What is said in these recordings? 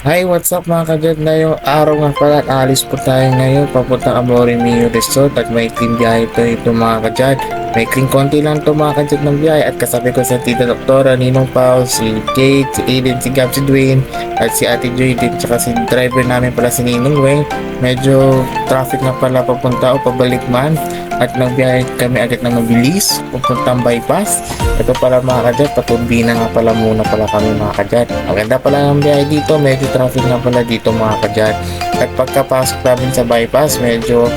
Hi, what's up mga kadyan? Ngayong araw nga pala at alis po tayo ngayon papunta Amore Mio Resort at may team biyahe ito ito mga kadyan. May kling konti lang ito mga kadyan ng biyahe at kasabi ko sa tita doktora Ninong Pao, si Kate, si Aiden, si Gab, si Dwayne at si Ate Joy din tsaka si driver namin pala si Ninong Weng. Medyo traffic na pala papunta o pabalik man at nagbiyahe kami agad na mabilis papuntang bypass. Ito pala mga kadyan, patumbina nga pala muna pala kami mga kadyan. Ang ganda pala ng biyahe dito, medyo traffic nga pala dito mga kadyan. At pagkapasok namin sa bypass, medyo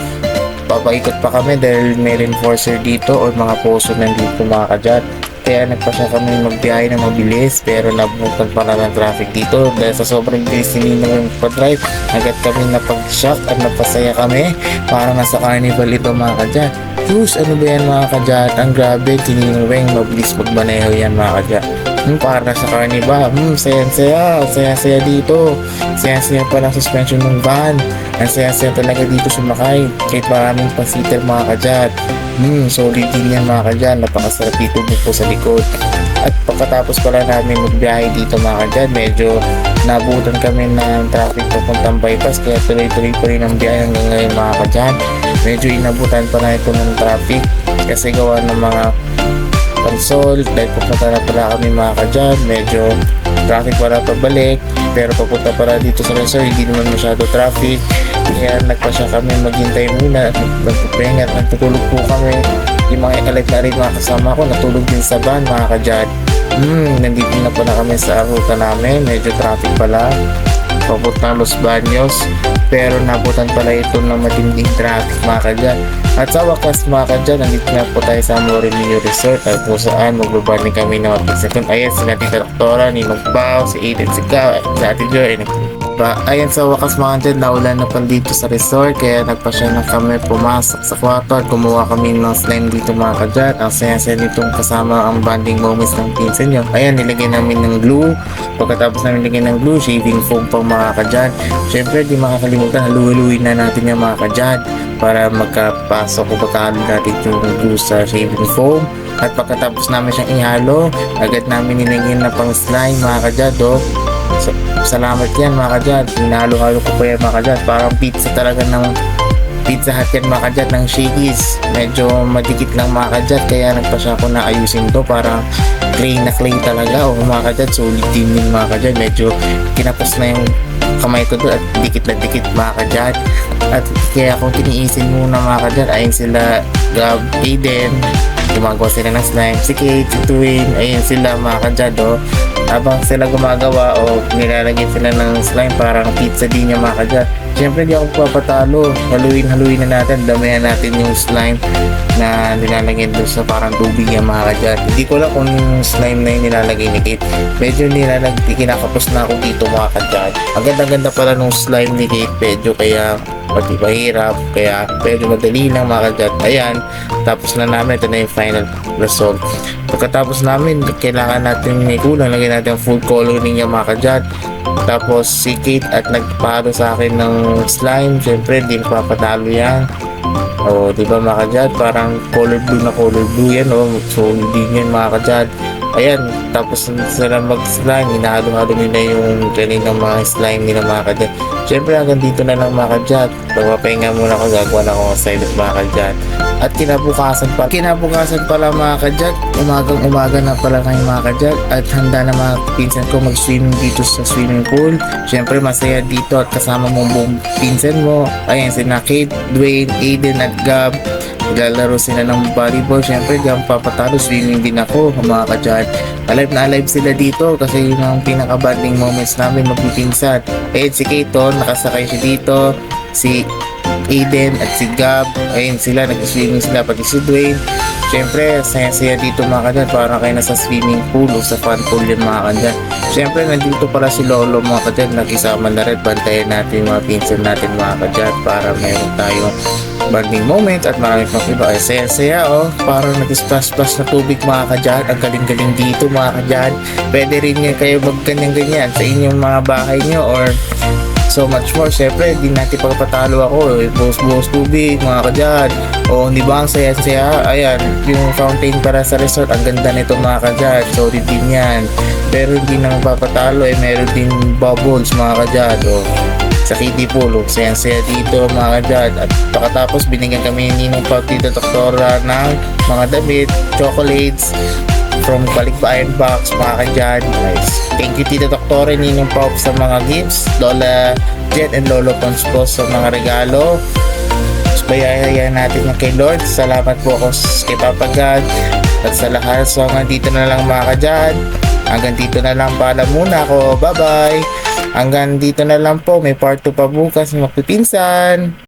papaikot pa kami dahil may reinforcer dito or mga poso nandito mga kadyan. Kaya nagpasya kami magbiyahe na mabilis pero nabutan pala ng traffic dito dahil sa sobrang bilis ni Ninong yung pa-drive agad kami napag-shock at napasaya kami para nasa carnival ito mga kadyan. Diyos, ano ba yan mga kadyan? Ang grabe, tininweng, mabilis magmaneho yan mga kadyan. Hmm, para sa carnival, hmm, saya-saya, saya-saya dito. Saya-saya pa lang suspension ng van. Ang saya-saya talaga dito sumakay. Kahit maraming pasiter mga kadyan. Hmm, solid din yan mga kadyan. Napakasarap dito po sa likod. At pagkatapos pala namin magbiyahe dito mga kadyan, medyo nabutan kami ng traffic papuntang bypass kaya tuloy-tuloy pa rin ang biyahe hanggang ngayon mga kadyan. Medyo inabutan pa na ito ng traffic kasi gawa ng mga console dahil pupunta na pala kami mga kadyan. Medyo traffic pala pabalik pero papunta pala dito sa resort hindi naman masyado traffic kaya nagpasya kami maghintay muna at nagpupenga at nagtutulog po kami yung mga alert na mga kasama ko natulog din sa van mga kadyan Hmm, nandito na pala kami sa ruta namin. Medyo traffic pala. Papunta Los Baños. Pero nabutan pala ito ng matinding traffic mga kadyan. At sa wakas mga kadyan, nandito na po tayo sa Morimio Resort at kung saan magbabanding kami ng mga pinsakon. Ayan, sila Tita Doktora, ni Magpao, si Aiden Sigaw, at si Ate Joy. Pa, ayan sa wakas mga kadyan, naulan na pa dito sa resort kaya nagpasya na kami pumasok sa kwarto at kumuha kami ng slime dito mga kadyan. Ang saya-saya nitong kasama ang banding moments ng pinsan nyo. Ayan, nilagay namin ng glue. Pagkatapos namin lagyan ng glue, shaving foam pang mga kadyan. Siyempre, di makakalimutan, haluhaluin na natin yung mga kadyan para magkapasok o pagkahalo natin yung glue sa shaving foam. At pagkatapos namin siyang ihalo, agad namin nilagyan na pang slime mga kadyan. Sa- salamat yan mga kadyan. Hinalo-halo ko pa yan mga kadyan. Parang pizza talaga ng Pizza Hut yan mga kadyan ng Shakey's. Medyo madikit lang mga kadyan kaya nagpasya ko na ayusin to para clay na clay talaga. O mga kadyan, solid din yung mga kadyan. Medyo kinapos na yung kamay ko doon at dikit na dikit mga kadyan. At kaya kung tiniisin muna mga kadyan, ayun sila Gab, Aiden, gumagawa sila ng slime. Si Kate, si Twin, ayun sila mga kadyan oh. Habang sila gumagawa o nilalagyan sila ng slime parang pizza din yung mga kadyan. Siyempre di ako papatalo. Haluin-haluin na natin. Damayan natin yung slime na nilalagyan doon sa parang tubig yung mga kadyan. Hindi ko lang kung yung slime na yung nilalagay ni Kate. Medyo nilalagay, kinakapos na ako dito mga kadyan. Ang ganda-ganda pala nung slime ni Kate. Medyo kaya pati mahirap. Kaya medyo madali lang mga kadyan. Ayan. Tapos na namin. Ito na yung final result. Pagkatapos namin, kailangan natin may kulang. Lagyan natin ang food coloring yung mga kadyan. Tapos si Kate at nagpahalo sa akin ng slime. Siyempre, di papatalo yan. O, di ba mga kadyad? Parang color blue na color blue yan. O, so, hindi yan mga kadyad. Ayan, tapos sila mag-slime, hinahalo-halo nila yung kaninang mga slime nila mga kadyad. Siyempre, hanggang dito na lang mga kadyad. Magpapahinga muna ako, gagawa na ako ng silent mga kadyad. At kinabukasan pa, kinabukasan pala mga kadyad, umagang umaga na pala kayo mga kadyad. At handa na mga pinsan ko mag-swimming dito sa swimming pool. Siyempre, masaya dito at kasama mo buong pinsan mo. Ayan, sina Kate, Dwayne, Aiden at Gab. Naglalaro sila ng volleyball. Siyempre, di ako papatalo. Swimming din ako, mga kadyad. Alive na alive sila dito kasi yun ang pinaka-banding moments namin magpipinsan. Eh, si Kate, oh, nakasakay siya dito. Si Aiden at si Gab. Ayun sila, nag-swimming sila. Pati si Dwayne. Siyempre, saya-saya dito mga kanyan. Parang kayo nasa swimming pool o sa fun pool yan mga kanyan. Siyempre, nandito pala si Lolo mga kanyan. Nag-isama na rin. Bantayan natin yung mga pinsan natin mga kanyan para mayroon tayong bonding moment at marami pang iba. Ay, saya-saya oh. Parang nag-splash-splash na tubig mga kadyan. Ang galing-galing dito mga kadyan. Pwede rin yan kayo magganyan-ganyan sa inyong mga bahay nyo or so much more. Syempre, di natin pagpatalo ako. Eh. Buhos-buhos tubig, mga kadyan. O, di ba ang saya-saya? Ayan, yung fountain para sa resort. Ang ganda nito mga kadyan. Solid din yan. Pero hindi na magpapatalo. Eh, meron din bubbles mga kadyan. O, sa kiddie pool. O, sayang-saya dito mga kadyan. At pagkatapos, binigyan kami ni Ninong Pao Tito Doktora ng mga damit, chocolates, from Balikbayan Box, mga kadyan. Nice. Thank you Tito Doktora, Ninong Pao sa mga gifts. Lola Jet and Lolo Pons po sa mga regalo. Bayaya natin ng kay Lord. Salamat po ako kay Papa God at sa lahat. So hanggang dito na lang mga kadyan. Hanggang dito na lang pala muna ako. Bye-bye. Hanggang dito na lang po. May part 2 pa bukas. Magpipinsan.